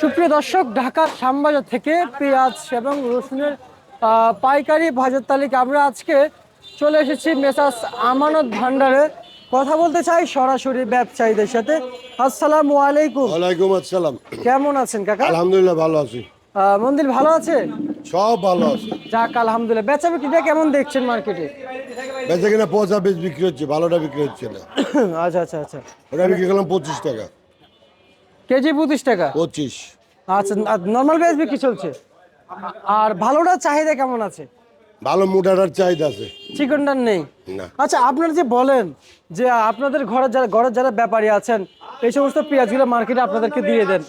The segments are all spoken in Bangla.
সুপ্রিয় দর্শক ঢাকার শ্যামবাজার থেকে পেঁয়াজ এবং রসুনের পাইকারি বাজার তালিকা। আমরা আজকে চলে এসেছি মেসাস আমানত ভান্ডারে। কথা বলতে চাই সরাসরি ব্যবসায়ীদের সাথে। আসসালামু আলাইকুম। ওয়ালাইকুম আসসালাম। কেমন আছেন কাকা? আলহামদুলিল্লাহ ভালো আছি। মন্দির ভালো আছে? সব ভালো আছে। যাক আলহামদুলিল্লাহ। বেচা বিক্রিটা কেমন দেখছেন মার্কেটে? বেচা কিনা পচা বেশ বিক্রি হচ্ছে ভালোটা বিক্রি হচ্ছে না। আচ্ছা আচ্ছা আচ্ছা। ওটা বিক্রি করলাম পঁচিশ টাকা। কেজি পঁচিশ টাকা? পঁচিশ। আচ্ছা নর্মাল বেচ বিক্রি চলছে? আর ভালোটা চাহিদা কেমন আছে? ভালো মোটাটার চাহিদা আছে। চিকনটার নেই? না। আচ্ছা আপনারা যে বলেন যে আপনাদের ঘরে যারা ঘরের যারা ব্যাপারী আছেন এই সমস্ত পেঁয়াজগুলো মার্কেটে আপনাদেরকে দিয়ে দেন।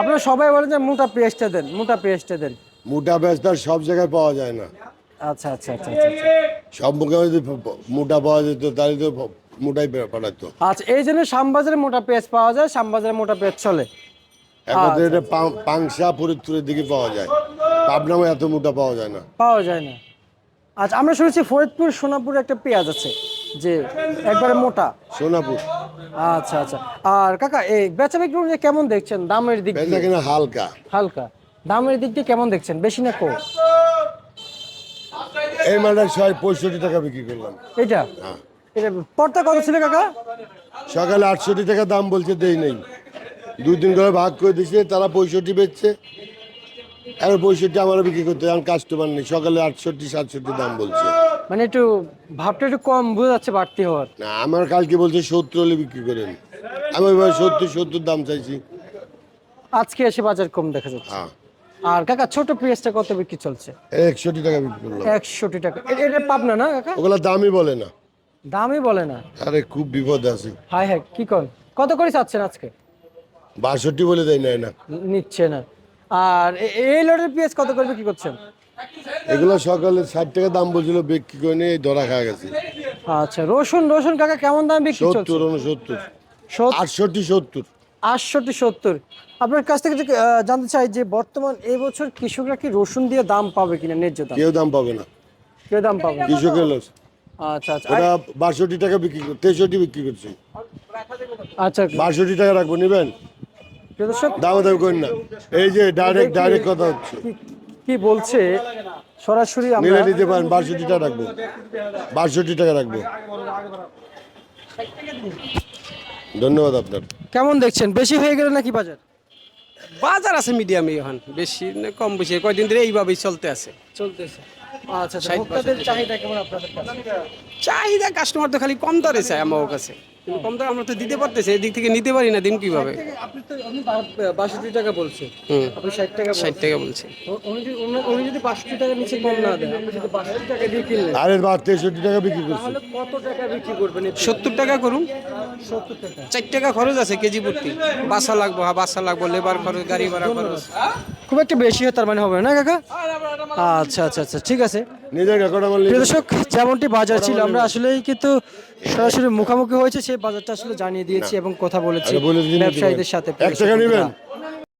আপনারা সবাই বলেন যে মোটা পেঁয়াজটা দেন মোটা পেঁয়াজটা দেন। মোটা বেচটার সব জায়গায় পাওয়া যায় না। আচ্ছা আচ্ছা আচ্ছা আচ্ছা, আচ্ছা। সব মুখে মোটা পাওয়া যেত তাহলে তো মোটাই পাঠাতো আচ্ছা এই জন্য শ্যামবাজারে মোটা পেঁয়াজ পাওয়া যায় শ্যামবাজারে মোটা পেঁয়াজ চলে? এখন আচ্ছা, এটা পাং- পাংশা ফরিদপুরের দিকে পাওয়া যায়। পাবনামে এত মোটা পাওয়া যায় না। পাওয়া যায় না। আচ্ছা আমরা শুনেছি ফরিদপুর সোনাপুর একটা পেঁয়াজ আছে যে একবারে মোটা। সোনাপুর। আচ্ছা আচ্ছা। আর কাকা এই বেচা বিক্রি অনুযায়ী কেমন দেখছেন? দামের দিক বেচা কিনা হালকা। হালকা। দামের দিক দিয়ে কেমন দেখছেন? বেশি না কম? এই মালটা ছয় পঁয়ষট্টি টাকা বিক্রি করলাম। এটা হ্যাঁ। পর্তা কত ছিল কাকা? সকালে আটষট্টি টাকা দাম বলছে দেই নেই। দুই দিন করে ভাগ করে দিছে তারা পঁয়ষট্টি বেচছে। এখন পঁয়ষট্টি আমারও বিক্রি করতে এখন কাস্টমার নেই। সকালে আটষট্টি সাতষট্টি দাম বলছে। মানে একটু ভাবটা একটু কম বোঝা যাচ্ছে বাড়তি হওয়ার। না আমার কালকে বলছে সত্তর হলে বিক্রি করেন। আমি এবার সত্তর সত্তর দাম চাইছি। আজকে এসে বাজার কম দেখা যাচ্ছে। হ্যাঁ। আর কাকা ছোট পেঁয়াজটা কত বিক্রি চলছে? একষট্টি টাকা বিক্রি করলাম। একষট্টি টাকা। এটা পাবনা না কাকা? ওগুলা দামই বলে না। দামই বলে না। আরে খুব বিপদ আছে। হাই হাই কি কর? কত করে চাচ্ছেন আজকে? বাষট্টি বলে দেয় নাই না। নিচ্ছে না। আর এ- এই লটের পেঁয়াজ কত করে বিক্রি করছেন? এগুলো সকালে ষাট টাকা দাম বলছিল বিক্রি করে নিয়ে ধরা খাওয়া গেছে। আচ্ছা রসুন রসুন কাকা কেমন দাম বিক্রি চলছে? সত্তর উনসত্তর। সত- আটষট্টি সত্তর। আটষট্টি সত্তর। আপনার কাছ থেকে যে, আহ, জানতে চাই যে বর্তমান এই বছর কৃষকরা কি রসুন দিয়ে দাম পাবে কিনা ন্যায্য দাম? কেউ দাম পাবে না। কেউ দাম পাবে কৃষকের লস। আচ্ছা আচ্ছা। বাষট্টি টাকা বিক্রি কর- তেষট্টি বিক্রি করছি। আচ্ছা বাষট্টি টাকা রাখব নেবেন? প্রিয় দর্শক দাম দাম করেন না। এই যে ডাইরেক্ট ডাইরেক্ট কথা হচ্ছে। কি- কি বলছে? সরাসরি আমরা নিলে নিতে পারেন বাষট্টি টাকা রাখব। বাষট্টি টাকা রাখব। ধন্যবাদ আপনার। কেমন দেখছেন? বেশি হয়ে গেল নাকি বাজার? বাজার আছে মিডিয়ামে এখন বেশি না কম বেশি। কয়দিন ধরে এইভাবেই চলতে আছে। চলতেছে। আচ্ছা আচ্ছা ভোক্তাদের চাহিদা কেমন আপনাদের কাছে? চাহিদা কাস্টমার তো খালি কম দরে চায় আমার কাছে। কম দরে আমরা তো দিতে পারতেছি এদিক থেকে নিতে পারি না দিন কীভাবে? আপনি তো আপনি বাষট্টি টাকা বলছেন। হুম। আপনি ষাট টাকা ষাট টাকা বলছি। উনি যদি উনি- উনি যদি বাষট্টি টাকা নিচে কম না দেন আপনি যদি বাষট্টি টাকা দিয়ে কিনলেন। আরে তেষট্টি টাকা বিক্রি করছি। তাহলে কত টাকা বিক্রি করবেন সত্তর টাকা করুন। সত্তর টাকা। চার টাকা খরচ আছে কেজি প্রতি। বাসা লাগবো হ্যাঁ বাসা লাগবো লেবার খরচ গাড়ি ভাড়া খরচ। খুব একটা বেশি হয় তার মানে হবে না কাকা? আচ্ছা আচ্ছা আচ্ছা ঠিক আছে। নিজের রেকর্ড আমার দর্শক যেমনটি বাজার ছিল আমরা আসলেই কিন্তু সরাসরি মুখোমুখি হয়েছে সেই বাজারটা আসলে জানিয়ে দিয়েছি এবং কথা বলেছি বলে ব্যবসায়ীদের সাথে। এক টাকা নেবেন?